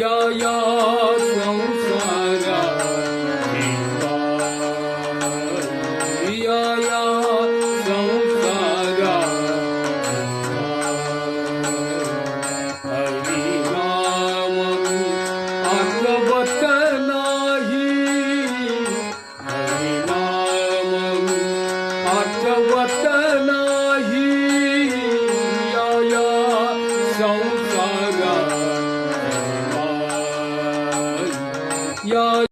या या संसारा या या संसारा हरिनाम आठवत नाही. हरिनाम आठवत नाही. Yo